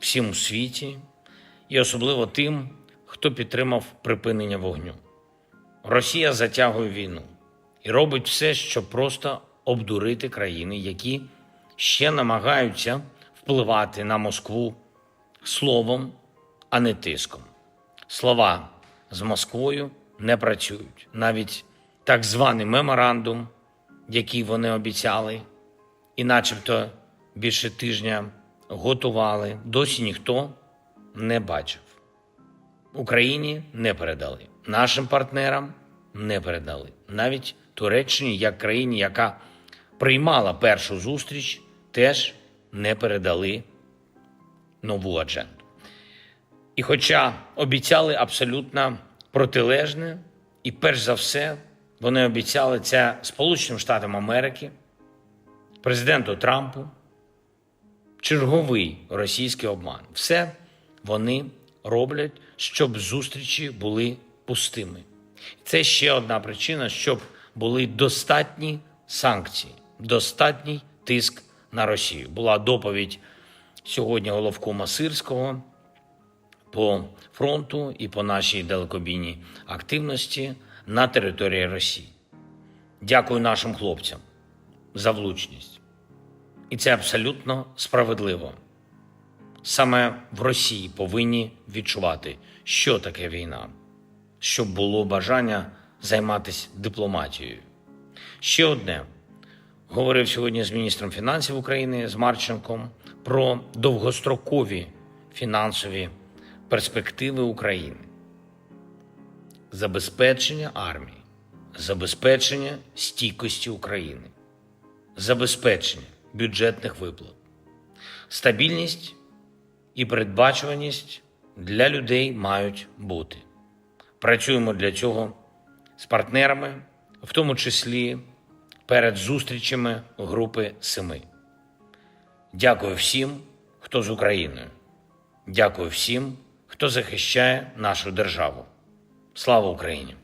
всім у світі і особливо тим, хто підтримав припинення вогню. Росія затягує війну і робить все, щоб просто обдурити країни, які ще намагаються впливати на Москву словом, а не тиском. Слова з Москвою не працюють. Навіть так званий меморандум, який вони обіцяли, і начебто більше тижня готували, досі ніхто не бачив. Україні не передали, нашим партнерам не передали. Навіть Туреччині, як країні, яка приймала першу зустріч, теж не передали нову адженду. І хоча обіцяли абсолютно протилежне, і перш за все, вони обіцяли це Сполученим Штатам Америки, президенту Трампу, черговий російський обман. Все вони роблять, щоб зустрічі були пустими. Це ще одна причина, щоб були достатні санкції, достатній тиск на Росію. Була доповідь сьогодні головкома Сирського по фронту і по нашій далекобійній активності на території Росії. Дякую нашим хлопцям за влучність. І це абсолютно справедливо. Саме в Росії повинні відчувати, що таке війна, щоб було бажання займатися дипломатією. Ще одне говорив сьогодні з міністром фінансів України з Марченком про довгострокові фінансові перспективи України, забезпечення армії, забезпечення стійкості України, забезпечення бюджетних виплат, стабільність і передбачуваність для людей мають бути. Працюємо для цього з партнерами, в тому числі перед зустрічами Групи Семи. Дякую всім, хто з Україною. Дякую всім, хто захищає нашу державу. Слава Україні!